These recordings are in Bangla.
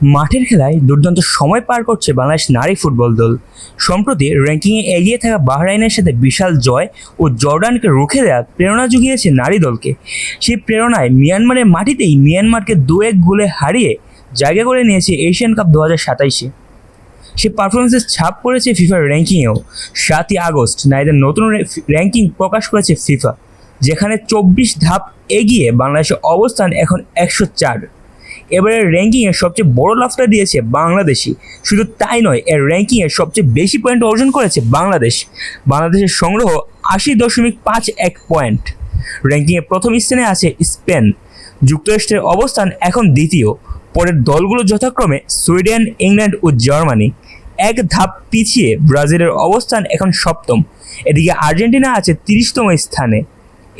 মাঠের খেলায় দুর্দান্ত সময় পার করছে বাংলাদেশ নারী ফুটবল দল। সম্প্রতি র্যাঙ্কিংয়ে এগিয়ে থাকা বাহরাইনের সাথে বিশাল জয় ও জর্ডানকে রুখে দেওয়া প্রেরণা জুগিয়েছে নারী দলকে। সেই প্রেরণায় মিয়ানমারের মাটিতেই মিয়ানমারকে দু এক গোলে হারিয়ে জায়গা করে নিয়েছে এশিয়ান কাপ দু হাজার সাতাইশে। সে পারফরমেন্সের ছাপ পড়েছে ফিফার র্যাঙ্কিংয়েও সাতই আগস্ট নারীদের নতুন র্যাঙ্কিং প্রকাশ করেছে ফিফা যেখানে চব্বিশ ধাপ এগিয়ে বাংলাদেশের অবস্থান এখন একশো চার। এবারের র্যাঙ্কিংয়ে সবচেয়ে বড় লাভটা দিয়েছে বাংলাদেশি শুধু তাই নয়, এর র্যাঙ্কিংয়ে সবচেয়ে বেশি পয়েন্ট অর্জন করেছে বাংলাদেশ। বাংলাদেশের সংগ্রহ আশি দশমিক পাঁচ এক পয়েন্ট র্যাঙ্কিংয়ে প্রথম স্থানে আছে স্পেন। যুক্তরাষ্ট্রের অবস্থান এখন দ্বিতীয়। পরের দলগুলো যথাক্রমে সুইডেন, ইংল্যান্ড ও জার্মানি। এক ধাপ পিছিয়ে ব্রাজিলের অবস্থান এখন সপ্তম। এদিকে আর্জেন্টিনা আছে তিরিশতম স্থানে।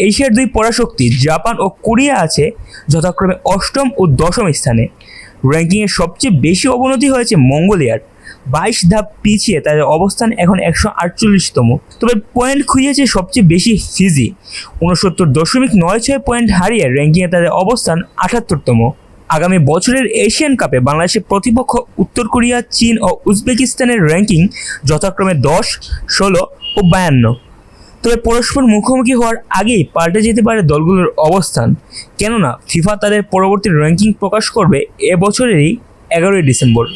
এশিয়ার দুই পরাশক্তি, জাপান ও কোরিয়া আছে, যথাক্রমে অষ্টম ও দশম স্থানে। র্যাঙ্কিংয়ে সবচেয়ে বেশি অবনতি হয়েছে মঙ্গোলিয়ার। বাইশ ধাপ পিছিয়ে তাদের অবস্থান এখন একশো আটচল্লিশতম। তবে পয়েন্ট খুঁজেছে সবচেয়ে বেশি ফিজি। উনসত্তর দশমিক নয় ছয় পয়েন্ট হারিয়ে র্যাঙ্কিংয়ে তাদের অবস্থান আটাত্তরতম। আগামী বছরের এশিয়ান কাপে বাংলাদেশের প্রতিপক্ষ উত্তর কোরিয়া, চীন ও উজবেকিস্তানের র্যাঙ্কিং যথাক্রমে দশ, ষোলো ও বায়ান্ন। তবে পরস্পর মুখোমুখি হওয়ার আগেই পাল্টে যেতে পারে দলগুলোর অবস্থান। কেননা, ফিফা তাদের পরবর্তী র্যাঙ্কিং প্রকাশ করবে এবছরেরই বছরেরই এগারোই ডিসেম্বর।